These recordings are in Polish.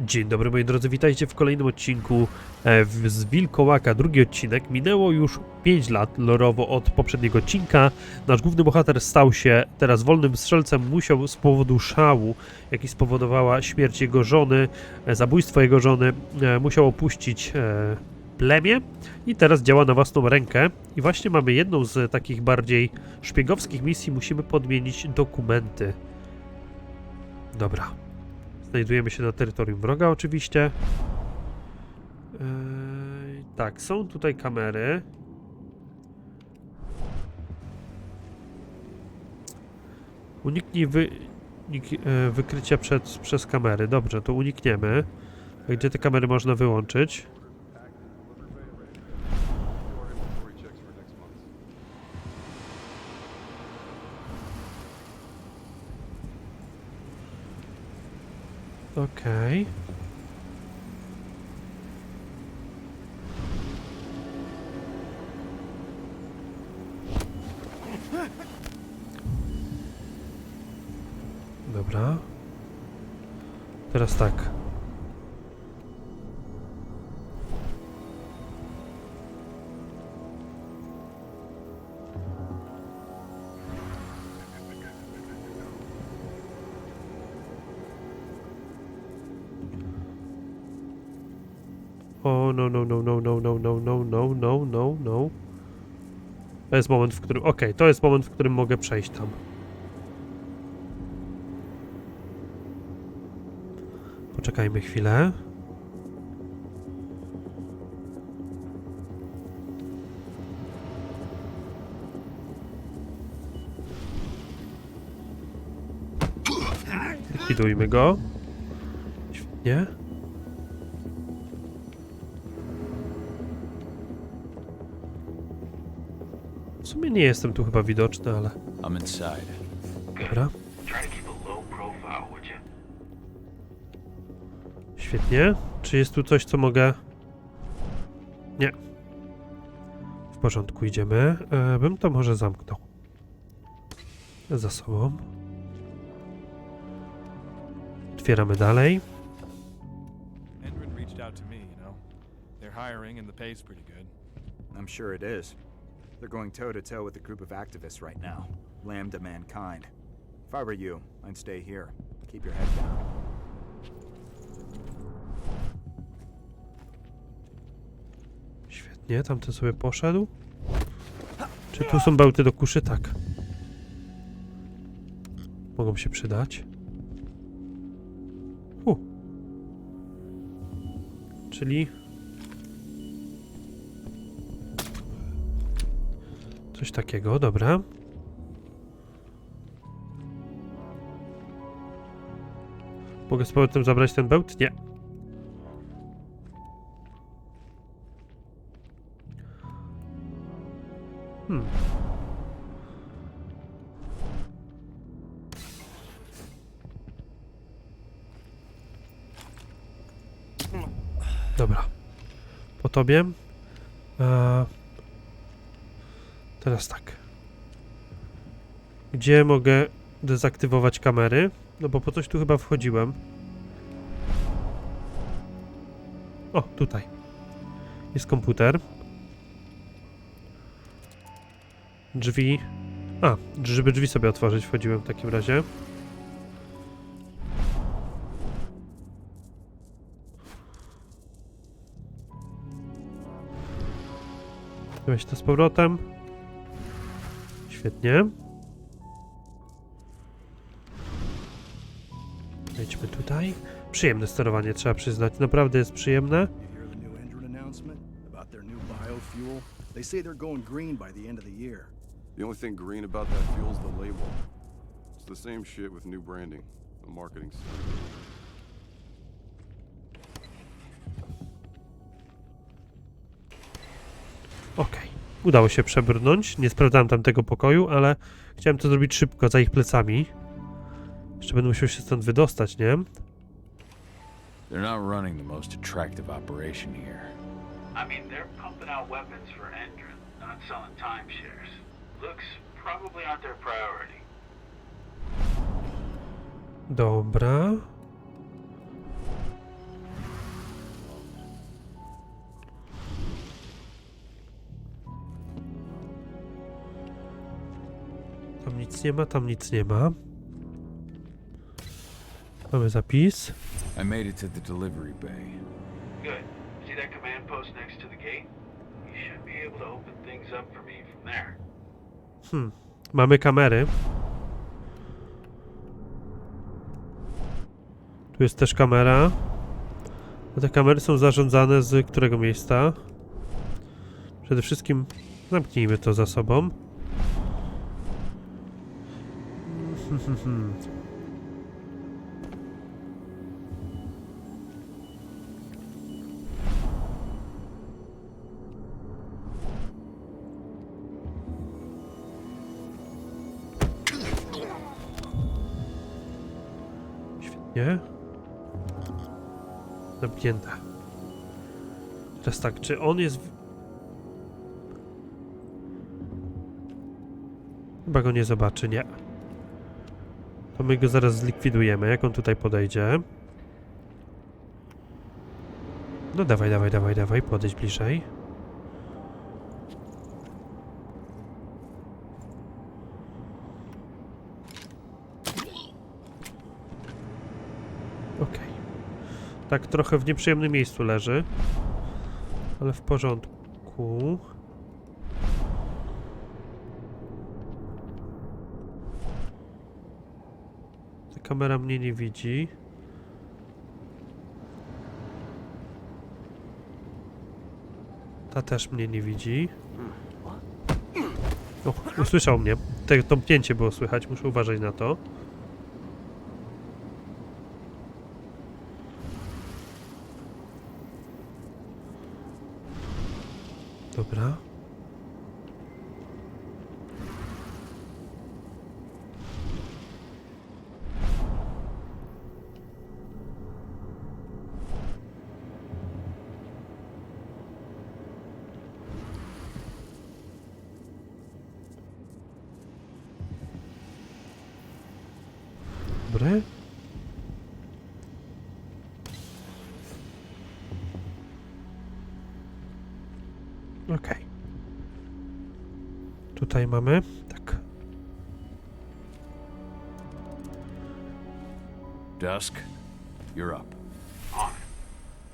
Dzień dobry moi drodzy, witajcie w kolejnym odcinku e, z Wilkołaka, drugi odcinek. Minęło już 5 lat lorowo od poprzedniego odcinka. Nasz główny bohater stał się teraz wolnym strzelcem, musiał z powodu szału, jaki spowodowała śmierć jego żony, e, zabójstwo jego żony, e, musiał opuścić plemię i teraz działa na własną rękę. I właśnie mamy jedną z takich bardziej szpiegowskich misji, musimy podmienić dokumenty. Dobra. Znajdujemy się na terytorium wroga oczywiście. Eee, tak, są tutaj kamery. Uniknij wy, e, wykrycia przed, przez kamery. Dobrze, to unikniemy. Gdzie te kamery można wyłączyć? Okej. Dobra. Teraz tak. To jest moment, w którym... Okej, to jest moment, w którym mogę przejść tam. Poczekajmy chwilę. Likwidujmy go. Świetnie. Nie jestem tu chyba widoczny, ale I'm inside. dobra. Świetnie. Czy jest tu coś, co mogę... Nie. W porządku, idziemy. E, bym to może zamknął. Za sobą. Otwieramy dalej. Endrin reached out to me, you know. They're hiring and the pay's pretty good. I'm sure it is. They're going toe to toe with a group of activists right now. Lambda mankind. If I were you, I'd stay here. Keep your head down. Świetnie, tamten sobie poszedł. Czy tu są bełty do kuszy? Tak. Mogą się przydać. U. Czyli... Coś takiego, dobra. Mogę z powrotem zabrać ten bełt? Nie. Hmm. Dobra. Po tobie. A... Teraz tak. Gdzie mogę dezaktywować kamery? No bo po coś tu chyba wchodziłem. O, tutaj. Jest komputer. Drzwi. A, żeby drzwi sobie otworzyć, wchodziłem w takim razie. Weź to z powrotem. Świetnie. Wejdźmy tutaj. Przyjemne sterowanie, trzeba przyznać. Naprawdę jest przyjemne. The? They say they're going green by the end of the year. The only thing green about that fuel is the label. It's the same shit with new branding, a marketing stunt. Udało się przebrnąć. Nie sprawdzałem tamtego pokoju, ale chciałem to zrobić szybko, za ich plecami. Jeszcze będę musiał się stąd wydostać, nie? They're not running the most attractive operation here. I mean, they're pumping out weapons for not selling timeshares. Looks probably aren't their priority. Dobra. Nic nie ma, tam nic nie ma. Mamy zapis. I made it to the delivery bay. Good. See that command post next to the gate? You should be able to open things up for me from there. Hmm. Mamy kamery. Tu jest też kamera. A te kamery są zarządzane z którego miejsca? Przede wszystkim zamknijmy to za sobą. Świetnie. Zamknięte. Teraz tak, czy on jest... Chyba go nie zobaczy, nie. To my go zaraz zlikwidujemy, jak on tutaj podejdzie. No dawaj, dawaj, dawaj, dawaj, podejdź bliżej. Okej. Tak trochę w nieprzyjemnym miejscu leży. Ale w porządku. Kamera mnie nie widzi. Ta też mnie nie widzi. O, usłyszał mnie. Te tąpnięcie było słychać, muszę uważać na to. Dobra. Dobre. Okej. Tutaj mamy, tak. Dusk, you're up. On it.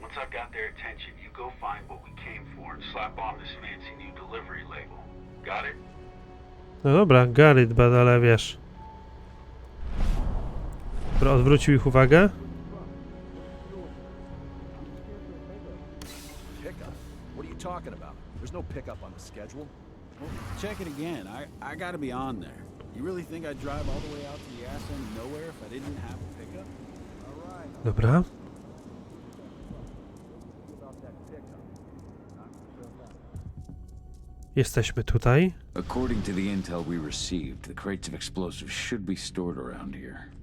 Once I've got their attention, you go find what we came for and slap on this fancy new delivery label. Got it? No dobra, bad, ale wiesz. Dobra, odwrócił ich uwagę. Talking about? There's no pickup on the schedule. Check it again. I, I gotta be on there. You really think I'd drive all the way out to the ass end of nowhere if I didn't have a pickup? Dobra. Jesteśmy tutaj. According to the intel we received, the crates of explosives should be stored around here.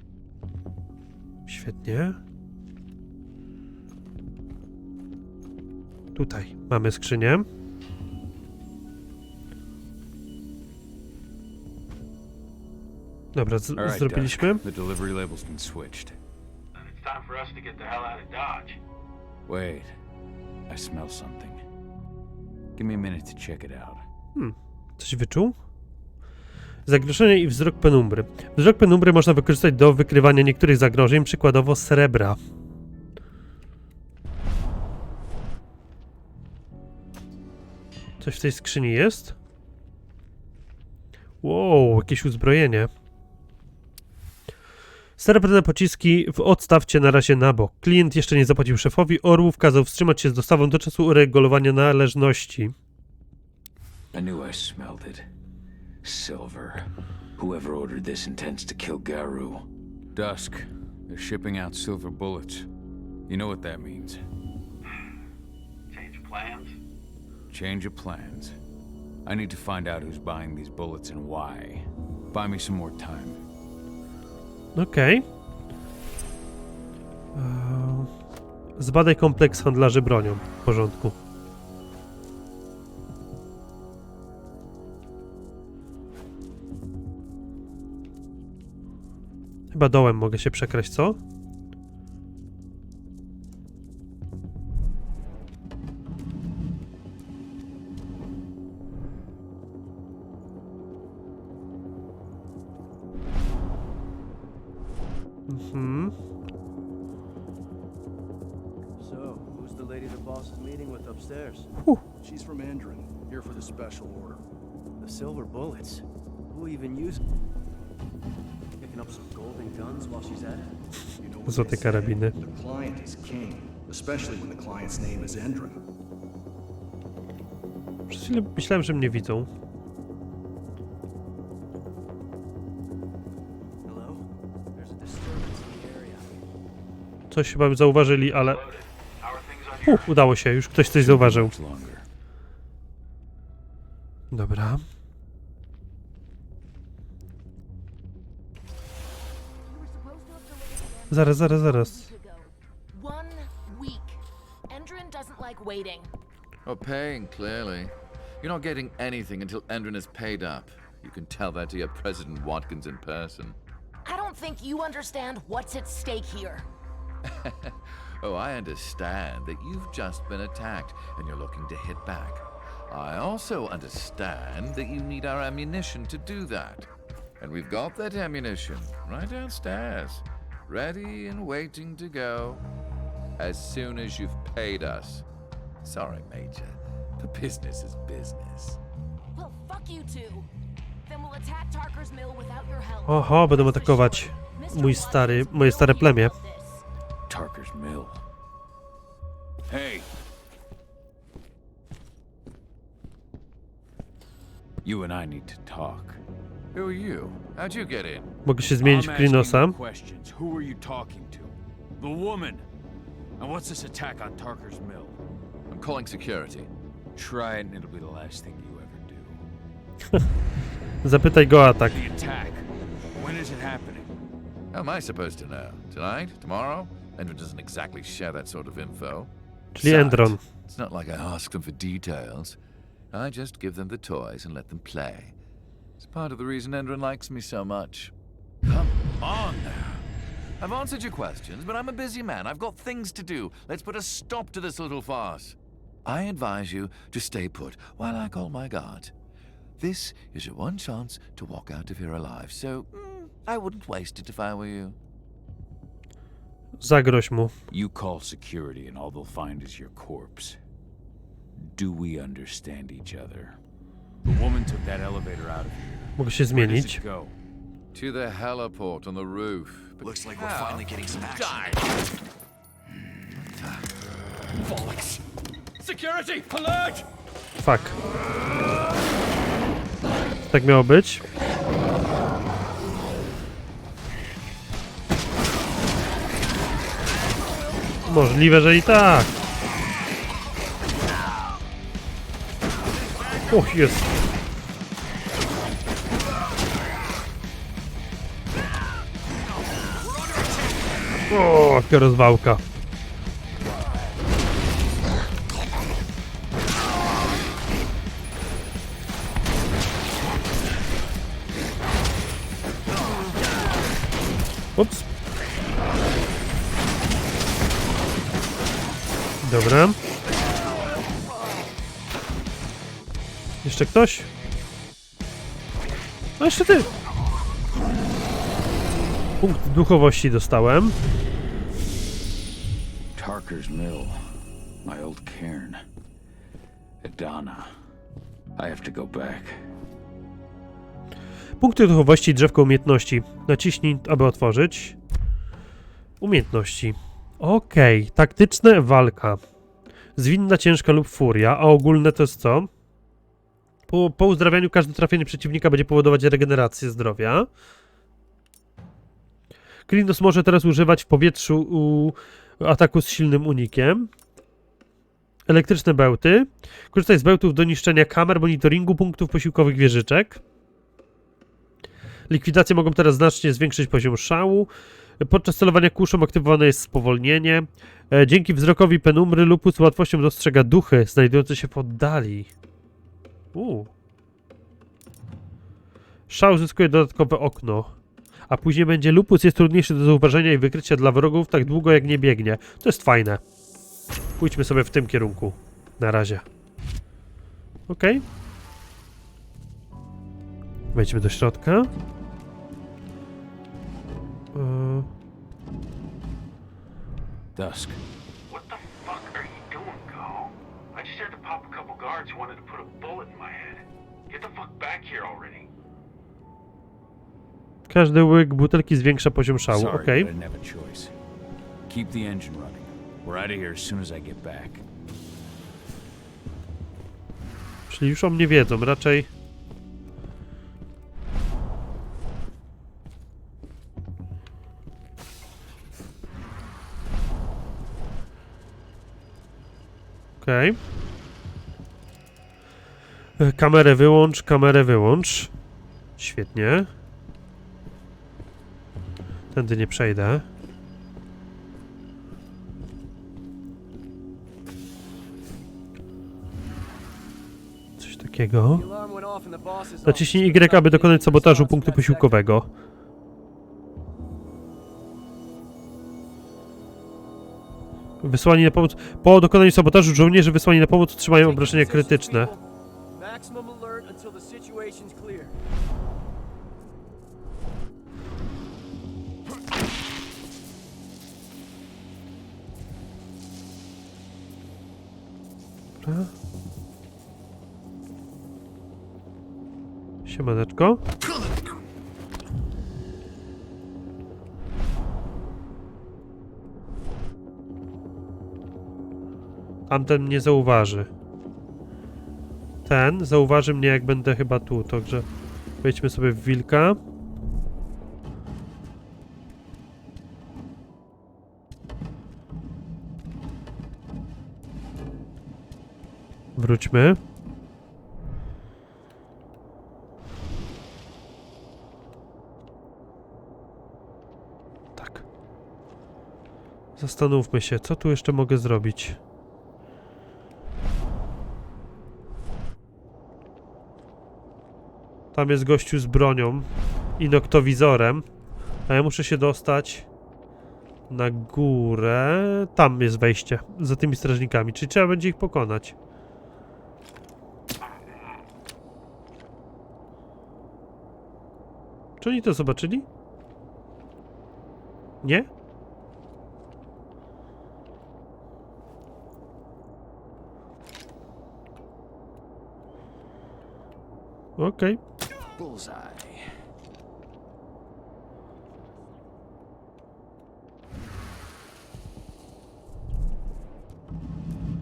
Świetnie. Tutaj mamy skrzynię. Dobra, right, zrobiliśmy. Dusk, the delivery label's been switched. It's time for us to get the hell out of Dodge. Wait, I smell something. Give me a minute to check it out. Coś wyczuł? Zagrożenie i wzrok penumbry. Wzrok penumbry można wykorzystać do wykrywania niektórych zagrożeń, przykładowo srebra. Coś w tej skrzyni jest? Wow, jakieś uzbrojenie. Srebrne pociski w odstawcie na razie na bok. Klient jeszcze nie zapłacił szefowi orłów, kazał wstrzymać się z dostawą do czasu uregulowania należności. I knew I smelled it. Silver. Whoever ordered this intends to kill Garu. Dusk. They're shipping out silver bullets. You know what that means. Change of plans? Change of plans. I need to find out who's buying these bullets and why. Buy me some more time. Okej. Eee, Zbadaj kompleks handlarzy bronią. W porządku. Chyba dołem mogę się przekraść, co? Mhm. So, who's the lady the boss is meeting with upstairs? She's from Endron, here for the special order. The silver bullets. Who even uses? Złote karabiny. Przez chwilę myślałem, że mnie widzą. Coś chyba zauważyli, ale... Uh, udało się, już ktoś coś zauważył. Dobra. Zaraz, zaraz, zaraz. One week. Endrin doesn't like waiting. Well, paying, clearly. You're not getting anything until Endrin is paid up. You can tell that to your President Watkins in person. I don't think you understand what's at stake here. Oh, I understand that you've just been attacked and you're looking to hit back. I also understand that you need our ammunition to do that. And we've got that ammunition right downstairs, ready and waiting to go as soon as you've paid us. Sorry, Major, but business is business. Well, fuck you two. Then we'll attack Tarker's mill without your help. Oho, będą atakować Mr. mój stary, Watkins moje will stare hear plemię. Tarker's Mill. Hey! You and I need to talk. Who are you? How'd you get in? Mogę się zmienić I'm w asking questions. Who are you talking to? The woman. And what's this attack on Tarker's Mill? I'm calling security. Try it and it'll be the last thing you ever do. Zapytaj go o atak. The attack. When is it happening? How am I supposed to know? Tonight? Tomorrow? Endron doesn't exactly share that sort of info. Czyli Besides, Endron. It's not like I ask them for details. I just give them the toys and let them play. It's part of the reason Endron likes me so much. Come on now. I've answered your questions, but I'm a busy man. I've got things to do. Let's put a stop to this little farce. I advise you to stay put while I call my guard. This is your one chance to walk out of here alive, so mm, I wouldn't waste it if I were you. Zagroź mu. You call security and all they'll find is your corpse. Do we understand each other? The woman took that elevator out of here. Mogę się Where does zmienić. it go? To the heliport on the roof. But Looks like we're how? finally getting some action. Bollocks! Security! Alert! Fuck. Tak miało być. Możliwe, że i tak. Och, jest. O, jaka rozwałka. Ups. Dobra. Jeszcze ktoś? No jeszcze ty. Punkt duchowości dostałem. Tarker's Mill. My old cairn. Adana. I have to go back. Punkty duchowości, drzewko umiejętności. Naciśnij, aby otworzyć. Umiejętności. Okej, taktyczne walka. Zwinna, ciężka lub furia, a ogólne to jest co? Po, po uzdrawianiu każde trafienie przeciwnika będzie powodować regenerację zdrowia. Klinos może teraz używać w powietrzu u ataku z silnym unikiem. Elektryczne bełty. Korzystaj z bełtów do niszczenia kamer, monitoringu, punktów posiłkowych wieżyczek. Likwidacje mogą teraz znacznie zwiększyć poziom szału. Podczas celowania kuszą aktywowane jest spowolnienie. E, dzięki wzrokowi penumbry lupus z łatwością dostrzega duchy znajdujące się w oddali. Uuu. Szał zyskuje dodatkowe okno. A później będzie lupus jest trudniejszy do zauważenia i wykrycia dla wrogów tak długo jak nie biegnie. To jest fajne. Pójdźmy sobie w tym kierunku. Na razie. Okej. Wejdźmy do środka. Dusk. What the fuck are you doing, Go? I just had to pop a couple guards who wanted Każdy łyk butelki zwiększa poziom szału, choice. Keep the engine running. We're out of here as soon as I get back. Czyli już o mnie wiedzą, raczej... Okej. E, Kamerę wyłącz, kamerę wyłącz. Świetnie. Tędy nie przejdę. Coś takiego. Naciśnij Y, aby dokonać sabotażu punktu posiłkowego. Wysłani na pomoc. Po dokonaniu sabotażu żołnierze wysłani na pomoc otrzymają obrażenia krytyczne. Maximum alert until the situation's clear. Siemaneczko. Tamten mnie zauważy. Ten zauważy mnie jak będę chyba tu, także wejdźmy sobie w wilka. Wróćmy. Tak. Zastanówmy się, co tu jeszcze mogę zrobić. Tam jest gościu z bronią i noktowizorem, a ja muszę się dostać na górę. Tam jest wejście, za tymi strażnikami, czyli trzeba będzie ich pokonać. Czy oni to zobaczyli? Nie? Okej. Bullseye.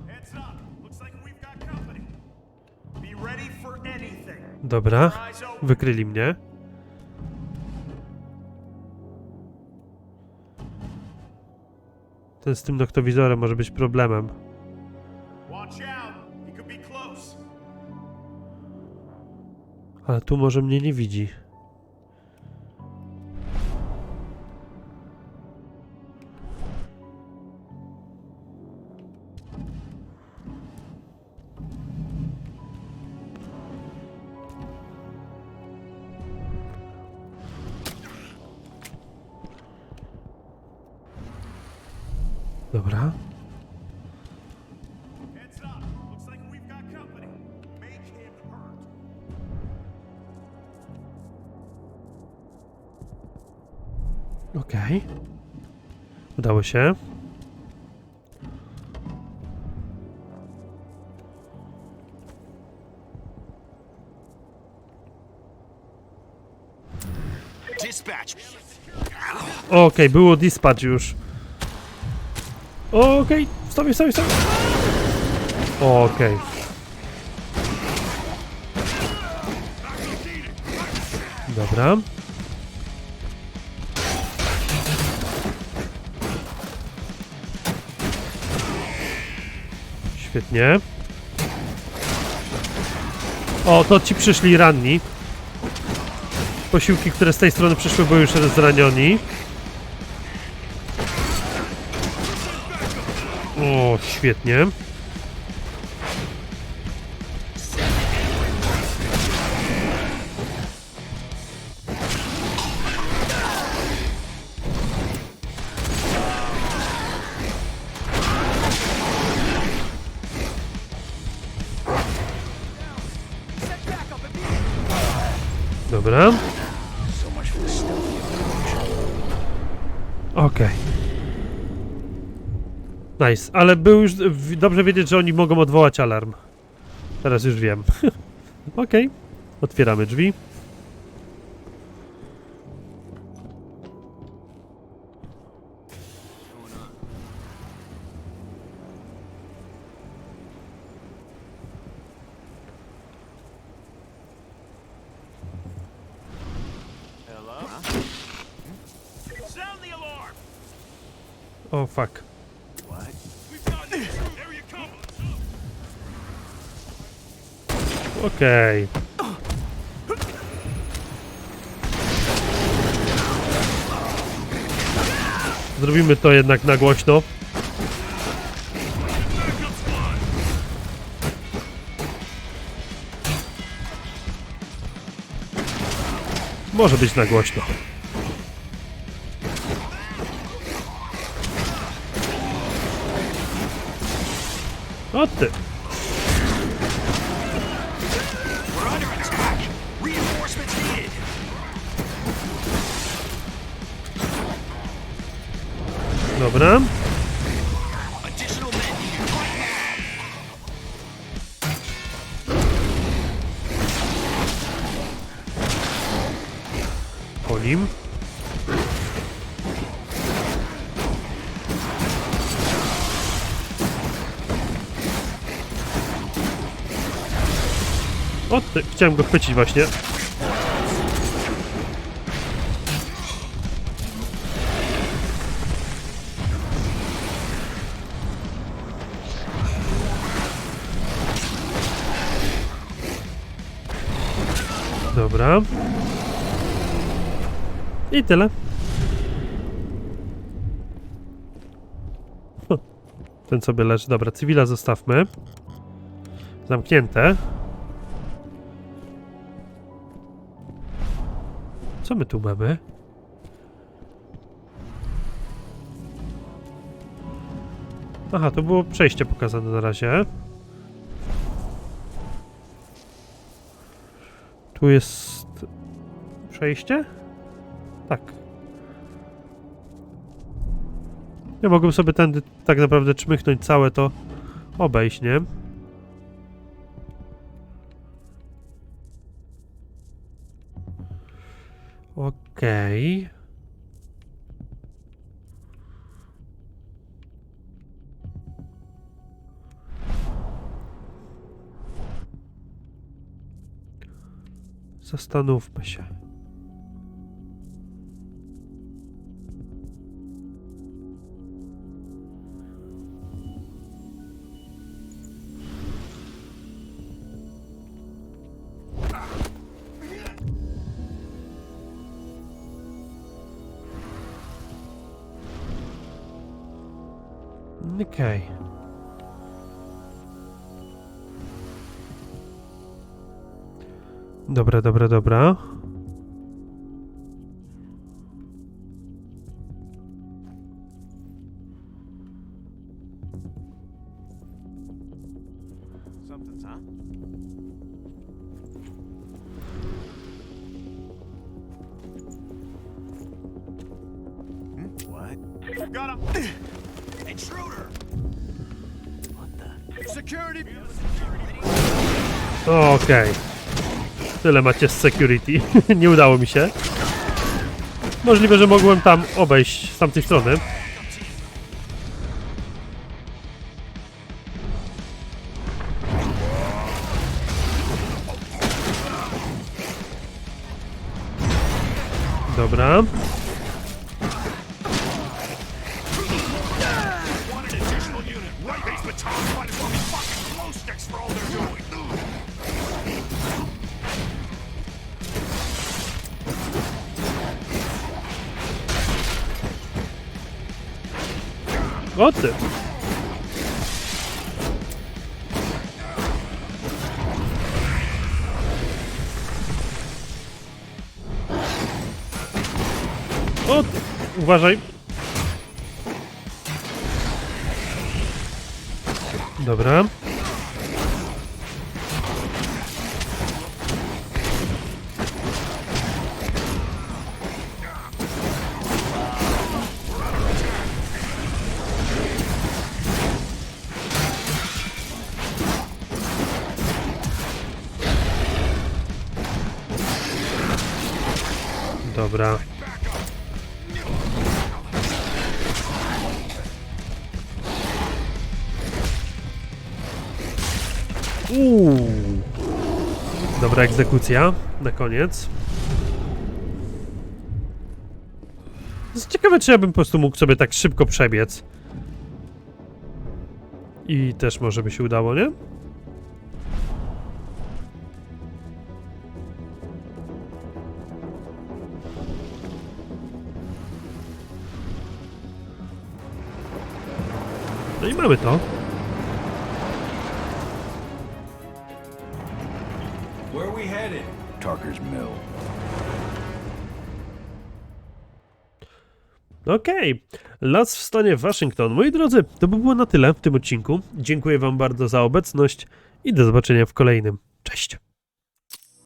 Heads up. Looks like we've got company. Be ready for anything. Dobra. Wykryli mnie. Ten z tym noktowizorem może być problemem. Ale tu może mnie nie widzi. Udało się. Okej, było dispatch już. Okej, wstawię, wstawię, wstawię. Okej. Dobra. Świetnie. O, to ci przyszli ranni. Posiłki, które z tej strony przyszły, były już zranioni. O, świetnie. Nice, ale był już dobrze wiedzieć, że oni mogą odwołać alarm. Teraz już wiem. Okej. Otwieramy drzwi. Sound the alarm! O, fuck. Okej. Zrobimy to jednak na głośno. Może być na głośno. O ty! Dobra. Po. O, ty, chciałem go chwycić właśnie. I tyle. Ten sobie leży. Dobra, cywila zostawmy. Zamknięte. Co my tu mamy? Aha, to było przejście pokazane na razie. Tu jest przejście? Ja mogłem sobie tędy tak naprawdę czmychnąć całe to obejść, nie? Okej. Zastanówmy się. Dobra, dobra, dobra. Something's, huh? Tyle macie z security. Nie udało mi się. Możliwe, że mogłem tam obejść z tamtej strony. O ty! O ty! Uważaj! Dobra. Dobra. Uuu. Dobra egzekucja na koniec. Ciekawe, czy ja bym po prostu mógł sobie tak szybko przebiec. I też może by się udało, nie? To. Where we headed? Tarker's Mill. Okej, Las w stanie Waszyngton. Moi drodzy, to by było na tyle w tym odcinku. Dziękuję Wam bardzo za obecność i do zobaczenia w kolejnym. Cześć!